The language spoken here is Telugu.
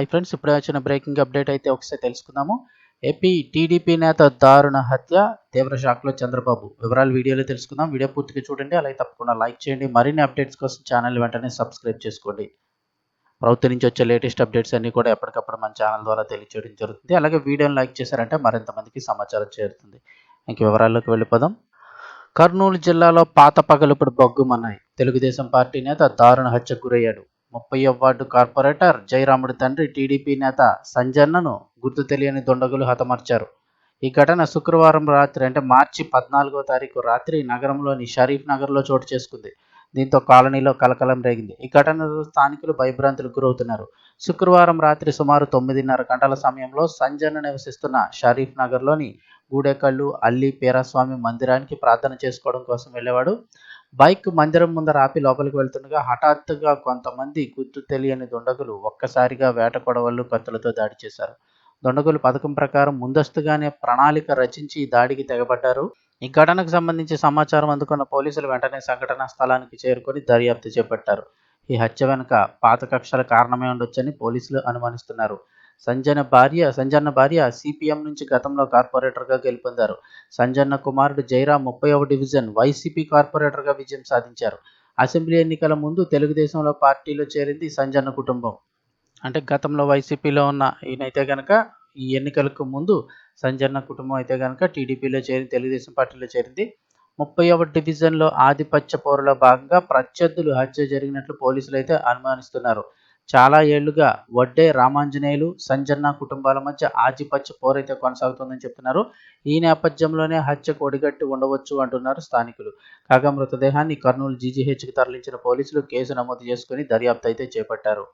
హై ఫ్రెండ్స్ ఇప్పుడే వచ్చిన బ్రేకింగ్ అప్డేట్ అయితే ఒకసారి తెలుసుకుందాము. ఏపీ టీడీపీ నేత దారుణ హత్య తీవ్ర షాక్లో చంద్రబాబు. వివరాలు వీడియోలో తెలుసుకుందాం. వీడియో పూర్తిగా చూడండి అలాగే తప్పకుండా లైక్ చేయండి. మరిన్ని అప్డేట్స్ కోసం ఛానల్ వెంటనే సబ్స్క్రైబ్ చేసుకోండి. ప్రభుత్వం నుంచి వచ్చే లేటెస్ట్ అప్డేట్స్ అన్నీ కూడా ఎప్పటికప్పుడు మన ఛానల్ ద్వారా తెలియచేయడం జరుగుతుంది. అలాగే వీడియోని లైక్ చేశారంటే మరింత మందికి సమాచారం చేరుతుంది. ఇంక వివరాల్లోకి వెళ్ళిపోదాం. కర్నూలు జిల్లాలో పాత పగలుపుడు బొగ్గుమన్నాయి తెలుగుదేశం పార్టీ నేత దారుణ హత్యకు గురయ్యాడు. ముప్పై వార్డు కార్పొరేటర్ జయరాముడి తండ్రి టీడీపీ నేత సంజన్నను గుర్తు తెలియని దుండగులు హతమార్చారు. ఈ ఘటన శుక్రవారం రాత్రి అంటే మార్చి పద్నాలుగో తారీఖు రాత్రి నగరంలోని షరీఫ్ నగర్లో చోటు చేసుకుంది. దీంతో కాలనీలో కలకలం రేగింది. ఈ ఘటనతో స్థానికులు భయభ్రాంతులకు గురవుతున్నారు. శుక్రవారం రాత్రి సుమారు తొమ్మిదిన్నర గంటల సమయంలో సంజన్న నివసిస్తున్న షరీఫ్ నగర్లోని గూడెకళ్ళు అల్లి పీరస్వామి మందిరానికి ప్రార్థన చేసుకోవడం కోసం వెళ్ళేవాడు. బైక్ మందిరం ముందర ఆపి లోపలికి వెళ్తుండగా హఠాత్తుగా కొంతమంది గుర్తు తెలియని దుండగులు ఒక్కసారిగా వేట కొడవళ్ళు కత్తులతో దాడి చేశారు. దుండగులు పథకం ప్రకారం ముందస్తుగానే ప్రణాళిక రచించి ఈ దాడికి తెగబడ్డారు. ఈ ఘటనకు సంబంధించి సమాచారం అందుకున్న పోలీసులు వెంటనే సంఘటనా స్థలానికి చేరుకొని దర్యాప్తు చేపట్టారు. ఈ హత్య వెనుక పాత కక్షల కారణమే ఉండొచ్చని పోలీసులు అనుమానిస్తున్నారు. సంజన భార్య సంజన్న భార్య సిపిఎం నుంచి గతంలో కార్పొరేటర్గా గెలుపొందారు. సంజన్న కుమారుడు జైరామ్ ముప్పై డివిజన్ వైసీపీ కార్పొరేటర్గా విజయం సాధించారు. అసెంబ్లీ ఎన్నికల ముందు తెలుగుదేశంలో పార్టీలో చేరింది సంజన్న కుటుంబం. అంటే గతంలో వైసీపీలో ఉన్న ఈయనైతే కనుక ఈ ఎన్నికలకు ముందు సంజన్న కుటుంబం అయితే కనుక టీడీపీలో చేరి తెలుగుదేశం పార్టీలో చేరింది. ముప్పై ఒకటి డివిజన్లో ఆధిపత్య పోరులో భాగంగా ప్రత్యర్థులు హత్య జరిగినట్లు పోలీసులు అయితే అనుమానిస్తున్నారు. చాలా ఏళ్ళుగా వడ్డే రామాంజనేయులు సంజన్న కుటుంబాల మధ్య ఆధిపత్య పోరైతే కొనసాగుతుందని చెప్తున్నారు. ఈ నేపథ్యంలోనే హత్యకు ఒడిగట్టి ఉండవచ్చు అంటున్నారు స్థానికులు. కాగా మృతదేహాన్ని కర్నూలు జీజీహెచ్కి తరలించిన పోలీసులు కేసు నమోదు చేసుకుని దర్యాప్తు అయితే చేపట్టారు.